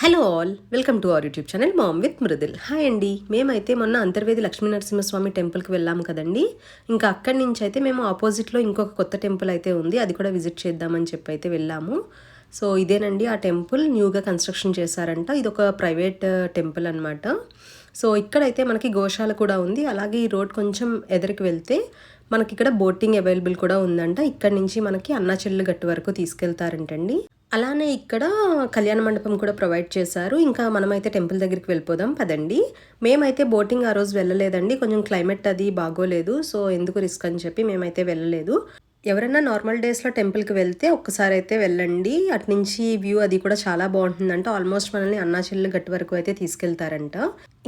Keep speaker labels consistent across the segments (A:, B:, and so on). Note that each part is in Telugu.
A: Hello all welcome to our YouTube channel mom with Mridul hi అండి మేమైతే మొన్న అంతర్వేది లక్ష్మీ నరసింహస్వామి టెంపుల్కి వెళ్ళాము కదండి. ఇంకా అక్కడి నుంచి అయితే మేము ఆపోజిట్లో ఇంకొక కొత్త టెంపుల్ అయితే ఉంది. అది కూడా విజిట్ చేద్దామని చెప్పి అయితే వెళ్ళాము. సో ఇదేనండి ఆ టెంపుల్ న్యూగా కన్స్ట్రక్షన్ చేశారంట. ఇది ఒక ప్రైవేట్ టెంపుల్ అనమాట సో ఇక్కడైతే మనకి గోశాల కూడా ఉంది. అలాగే ఈ రోడ్ కొంచెం ఎదరికి వెళ్తే మనకి ఇక్కడ బోటింగ్ అవైలబుల్ కూడా ఉందంట. ఇక్కడ నుంచి మనకి అన్నాచెల్లు గట్టు వరకు తీసుకెళ్తారంటండి. అలానే ఇక్కడ కళ్యాణ మండపం కూడా ప్రొవైడ్ చేశారు. ఇంకా మనమైతే టెంపుల్ దగ్గరికి వెళ్ళిపోదాం. పదండి. మేమైతే బోటింగ్ ఆ రోజు వెళ్ళలేదండి. కొంచెం క్లైమేట్ అది బాగోలేదు. సో ఎందుకు రిస్క్ అని చెప్పి మేమైతే వెళ్ళలేదు. ఎవరైనా నార్మల్ డేస్లో టెంపుల్కి వెళ్తే ఒక్కసారి అయితే వెళ్ళండి. అటు నుంచి వ్యూ అది కూడా చాలా బాగుంటుందంట. ఆల్మోస్ట్ మనల్ని అన్నాచెల్లు గట్టి వరకు అయితే తీసుకెళ్తారంట.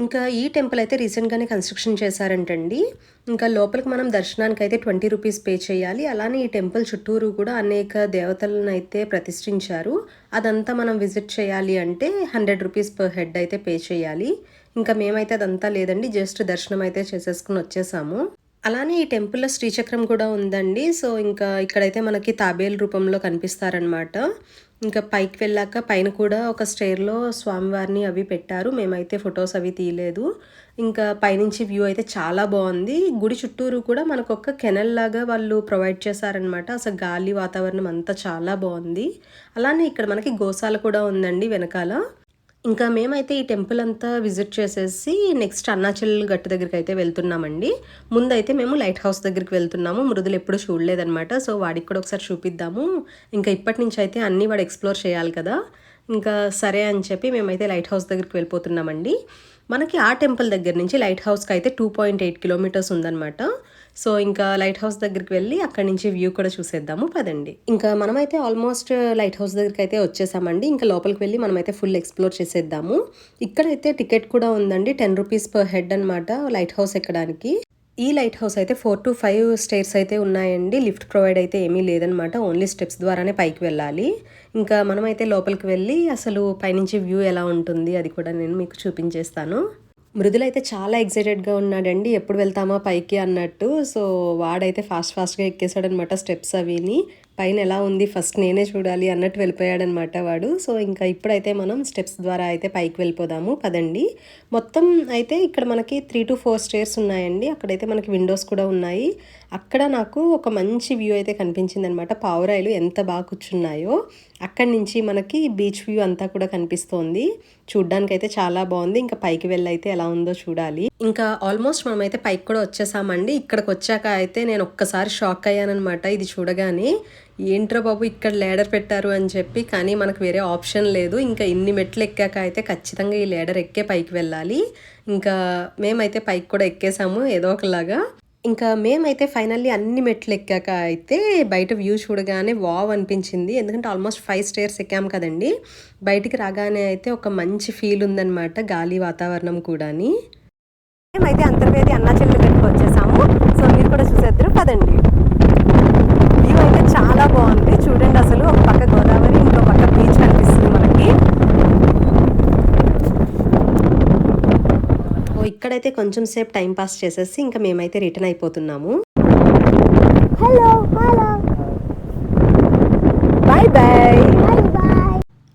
A: ఇంకా ఈ టెంపుల్ అయితే రీసెంట్గానే కన్స్ట్రక్షన్ చేశారంటండి. ఇంకా లోపలికి మనం దర్శనానికి అయితే ట్వంటీ రూపీస్ పే చేయాలి. అలానే ఈ టెంపుల్ చుట్టూరు కూడా అనేక దేవతలను అయితే ప్రతిష్ఠించారు. అదంతా మనం విజిట్ చేయాలి అంటే హండ్రెడ్ రూపీస్ పర్ హెడ్ అయితే పే చేయాలి. ఇంకా మేమైతే అదంతా లేదండి జస్ట్ దర్శనం అయితే చేసేసుకుని వచ్చేసాము. అలానే ఈ టెంపుల్లో శ్రీచక్రం కూడా ఉందండి. సో ఇంకా ఇక్కడైతే మనకి తాబేలు రూపంలో కనిపిస్తారనమాట ఇంకా పైకి వెళ్ళాక పైన కూడా ఒక స్టేర్లో స్వామివారిని అవి పెట్టారు. మేమైతే ఫొటోస్ అవి తీయలేదు. ఇంకా పైనుంచి వ్యూ అయితే చాలా బాగుంది. గుడి చుట్టూరు కూడా మనకు ఒక కెనల్ లాగా వాళ్ళు ప్రొవైడ్ చేశారనమాట అసలు గాలి వాతావరణం అంతా చాలా బాగుంది. అలానే ఇక్కడ మనకి గోశాల కూడా ఉందండి వెనకాల. ఇంకా మేమైతే ఈ టెంపుల్ అంతా విజిట్ చేసేసి నెక్స్ట్ అన్నాచల్ గట్టు దగ్గరికి అయితే వెళ్తున్నామండి. ముందైతే మేము లైట్ హౌస్ దగ్గరికి వెళ్తున్నాము. మృదులు ఎప్పుడు చూడలేదనమాట సో వాడికి కూడా ఒకసారి చూపిద్దాము. ఇంకా ఇప్పటి నుంచి అయితే అన్నీ వాడు ఎక్స్ప్లోర్ చేయాలి కదా. ఇంకా సరే అని చెప్పి మేమైతే లైట్ హౌస్ దగ్గరికి వెళ్ళిపోతున్నామండి. మనకి ఆ టెంపుల్ దగ్గర నుంచి లైట్ హౌస్కి అయితే టూ పాయింట్ ఎయిట్ కిలోమీటర్స్ ఉందన్నమాట. సో ఇంకా లైట్ హౌస్ దగ్గరికి వెళ్ళి అక్కడి నుంచి వ్యూ కూడా చూసేద్దాము పదండి. ఇంకా మనమైతే ఆల్మోస్ట్ లైట్ హౌస్ దగ్గరికి అయితే వచ్చేసామండి. ఇంకా లోపలికి వెళ్ళి మనమైతే ఫుల్ ఎక్స్ప్లోర్ చేసేద్దాము. ఇక్కడైతే టికెట్ కూడా ఉందండి టెన్ రూపీస్ పర్ హెడ్ అనమాట లైట్ హౌస్ ఎక్కడానికి. ఈ లైట్ హౌస్ అయితే ఫోర్ టు ఫైవ్ స్టేర్స్ అయితే ఉన్నాయండి. లిఫ్ట్ ప్రొవైడ్ అయితే ఏమీ లేదనమాట ఓన్లీ స్టెప్స్ ద్వారానే పైకి వెళ్ళాలి. ఇంకా మనమైతే లోపలికి వెళ్ళి అసలు పైనుంచి వ్యూ ఎలా ఉంటుంది అది కూడా నేను మీకు చూపించేస్తాను. మృదులు అయితే చాలా ఎగ్జైటెడ్గా ఉన్నాడండి. ఎప్పుడు వెళ్తామా పైకి అన్నట్టు. సో వాడైతే ఫాస్ట్ ఫాస్ట్గా ఎక్కేసాడనమాట స్టెప్స్ అవిని. పైన ఎలా ఉంది ఫస్ట్ నేనే చూడాలి అన్నట్టు వెళ్ళిపోయాడనమాట వాడు. సో ఇంకా ఇప్పుడైతే మనం స్టెప్స్ ద్వారా అయితే పైకి వెళ్ళిపోదాము. పదండి. మొత్తం అయితే ఇక్కడ మనకి త్రీ టు ఫోర్ స్టేర్స్ ఉన్నాయండి. అక్కడైతే మనకి విండోస్ కూడా ఉన్నాయి. అక్కడ నాకు ఒక మంచి వ్యూ అయితే కనిపించింది అనమాట పావురాయలు ఎంత బాగా కూర్చున్నాయో. అక్కడి నుంచి మనకి బీచ్ వ్యూ అంతా కూడా కనిపిస్తోంది. చూడ్డానికి అయితే చాలా బాగుంది. ఇంకా పైకి వెళ్ళైతే ఎలా ఉందో చూడాలి. ఇంకా ఆల్మోస్ట్ మనమైతే పైకి కూడా వచ్చేసామండి. ఇక్కడికి వచ్చాక అయితే నేను ఒక్కసారి షాక్ అయ్యానమాట ఇది చూడగానే. ఏంట్రా బాబు ఇక్కడ లేడర్ పెట్టారు అని చెప్పి కానీ మనకు వేరే ఆప్షన్ లేదు. ఇంకా ఇన్ని మెట్లు ఎక్కాక అయితే ఖచ్చితంగా ఈ లేడర్ ఎక్కే పైకి వెళ్ళాలి. ఇంకా మేమైతే పైకి కూడా ఎక్కేసాము ఏదో ఒకలాగా. ఇంకా మేమైతే ఫైనల్లీ అన్ని మెట్లు ఎక్కాక అయితే బయట వ్యూ చూడగానే వావ్ అనిపించింది. ఎందుకంటే ఆల్మోస్ట్ ఫైవ్ స్టేర్స్ ఎక్కాం కదండి. బయటికి రాగానే అయితే ఒక మంచి ఫీల్ ఉందన్నమాట గాలి వాతావరణం కూడాని. మేమైతే అంతర్వేది అన్నాచెల్లి గట్టుకు వచ్చేసాము. సో మీరు కూడా చూసేద్దరు పదండి. వ్యూ అయితే చాలా బాగుంది. చూడండి అసలు ఒక పక్క గోదావరి ఇంకో పక్క బీచ్ కనిపిస్తుంది మనకి ఓ ఇక్కడైతే కొంచెం సేపు టైం పాస్ చేసేసి ఇంకా మేమైతే రిటర్న్ అయిపోతున్నాము.
B: Hello
A: bye bye.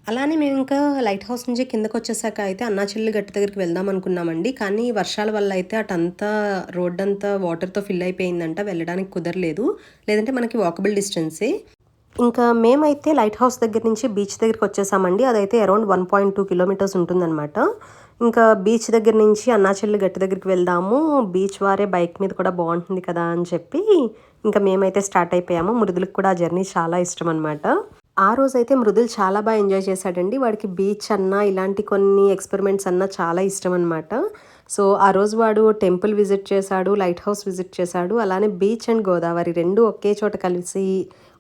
A: అలానే మేము ఇంకా లైట్ హౌస్ నుంచి కిందకు వచ్చేసాక అయితే అన్నాచెల్లి గట్టు దగ్గరికి వెళ్దాం అనుకున్నామండి. కానీ వర్షాల వల్ల అయితే అటంతా రోడ్ అంతా వాటర్తో ఫిల్ అయిపోయిందంట. వెళ్ళడానికి కుదరలేదు. లేదంటే మనకి వాకబుల్ డిస్టెన్సే ఇంకా మేమైతే లైట్ హౌస్ దగ్గర నుంచి బీచ్ దగ్గరికి వచ్చేసామండి. అదైతే around one point two kilometres ఉంటుందన్నమాట. ఇంకా బీచ్ దగ్గర నుంచి అన్నాచెల్లి గట్టి దగ్గరికి వెళ్దాము. బీచ్ వారే బైక్ మీద కూడా బాగుంటుంది కదా అని చెప్పి ఇంకా మేమైతే స్టార్ట్ అయిపోయాము. మృదులకు కూడా ఆ జర్నీ చాలా ఇష్టం అనమాట ఆ రోజైతే మృదుల్ చాలా బాగా ఎంజాయ్ చేశాడండి. వాడికి బీచ్ అన్నా ఇలాంటి కొన్ని ఎక్స్పెరిమెంట్స్ అన్నా చాలా ఇష్టం అనమాట సో ఆ రోజు వాడు టెంపుల్ విజిట్ చేశాడు లైట్ హౌస్ విజిట్ చేశాడు. అలానే బీచ్ అండ్ గోదావరి రెండు ఒకే చోట కలిసి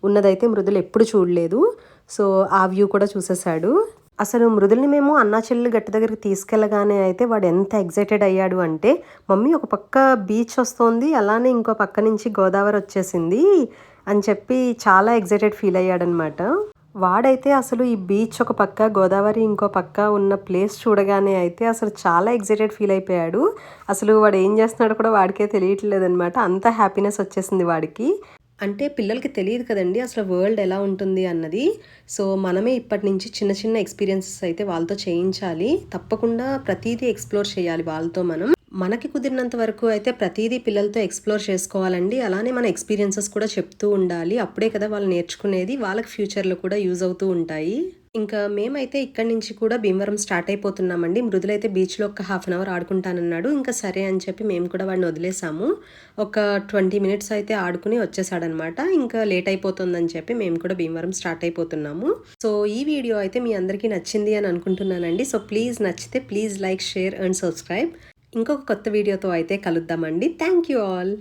A: ఉన్నదైతే మృదులు ఎప్పుడు చూడలేదు. సో ఆ వ్యూ కూడా చూసేశాడు. అసలు మృదుల్ని మేము అన్నా చెల్లెలు గట్టి దగ్గరికి తీసుకెళ్ళగానే అయితే వాడు ఎంత ఎగ్జైటెడ్ అయ్యాడు అంటే మమ్మీ ఒక పక్క బీచ్ వస్తోంది అలానే ఇంకో పక్క నుంచి గోదావరి వచ్చేసింది అని చెప్పి చాలా ఎగ్జైటెడ్ ఫీల్ అయ్యాడనమాట వాడైతే అసలు ఈ బీచ్ ఒక పక్క గోదావరి ఇంకో పక్క ఉన్న ప్లేస్ చూడగానే అయితే అసలు చాలా ఎగ్జైటెడ్ ఫీల్ అయిపోయాడు. అసలు వాడు ఏం చేస్తున్నాడో కూడా వాడికే తెలియట్లేదు అనమాట అంత హ్యాపీనెస్ వచ్చేసింది వాడికి. అంటే పిల్లలకి తెలియదు కదండి అసలు వరల్డ్ ఎలా ఉంటుంది అన్నది. సో మనమే ఇప్పటి నుంచి చిన్న చిన్న ఎక్స్పీరియన్సెస్ అయితే వాళ్ళతో చేయించాలి. తప్పకుండా ప్రతిదీ ఎక్స్ప్లోర్ చేయాలి వాళ్ళతో మనం. మనకి కుదిరినంత వరకు అయితే ప్రతిదీ పిల్లలతో ఎక్స్ప్లోర్ చేసుకోవాలండి. అలానే మన ఎక్స్పీరియన్సెస్ కూడా చెప్తూ ఉండాలి. అప్పుడే కదా వాళ్ళు నేర్చుకునేది వాళ్ళకి ఫ్యూచర్లో కూడా యూజ్ అవుతూ ఉంటాయి. ఇంకా మేమైతే ఇక్కడి నుంచి కూడా భీమవరం స్టార్ట్ అయిపోతున్నామండి. మృదులైతే బీచ్లో ఒక హాఫ్ అన్ అవర్ ఆడుకుంటానన్నాడు. ఇంకా సరే అని చెప్పి మేము కూడా వాడిని వదిలేసాము. ఒక ట్వంటీ మినిట్స్ అయితే ఆడుకుని వచ్చేసాడనమాట. ఇంకా లేట్ అయిపోతుందని చెప్పి మేము కూడా భీమవరం స్టార్ట్ అయిపోతున్నాము. సో ఈ వీడియో అయితే మీ అందరికీ నచ్చింది అని అనుకుంటున్నానండి. సో ప్లీజ్ నచ్చితే please like share and subscribe ఇంకొక కొత్త వీడియోతో అయితే కలుద్దామండి. Thank you all